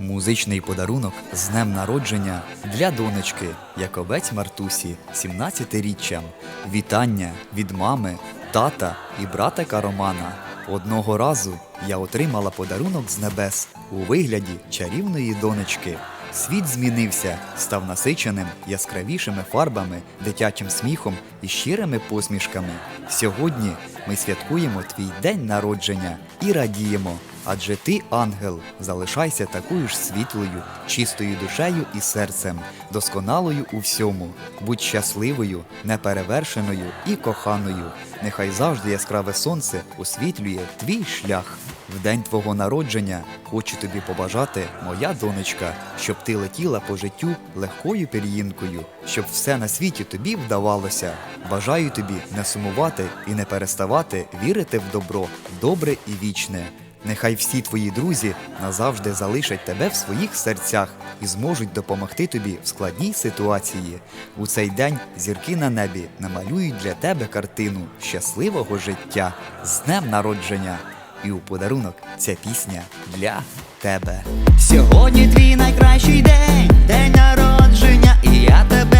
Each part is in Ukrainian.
Музичний подарунок з днем народження для донечки Яковець Мартусі 17-річчям. Вітання від мами, тата і братика Романа. Одного разу я отримала подарунок з небес у вигляді чарівної донечки. Світ змінився, став насиченим яскравішими фарбами, дитячим сміхом і щирими посмішками. Сьогодні ми святкуємо твій день народження і радіємо, адже ти, ангел, залишайся такою ж світлою, чистою душею і серцем, досконалою у всьому. Будь щасливою, неперевершеною і коханою. Нехай завжди яскраве сонце освітлює твій шлях. В день твого народження хочу тобі побажати, моя донечка, щоб ти летіла по життю легкою пір'їнкою, щоб все на світі тобі вдавалося. Бажаю тобі не сумувати і не переставати вірити в добро, добре і вічне. Нехай всі твої друзі назавжди залишать тебе в своїх серцях і зможуть допомогти тобі в складній ситуації. У цей день зірки на небі намалюють для тебе картину щасливого життя з днем народження. І у подарунок ця пісня для тебе. Сьогодні твій найкращий день, день народження, і я тебе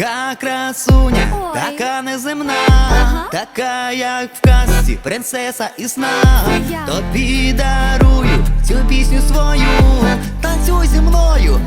Така красуня, Ой. така неземна, Ага. така, як в казці, принцеса і сна. Тобі дарую цю пісню свою. Танцюй зі мною,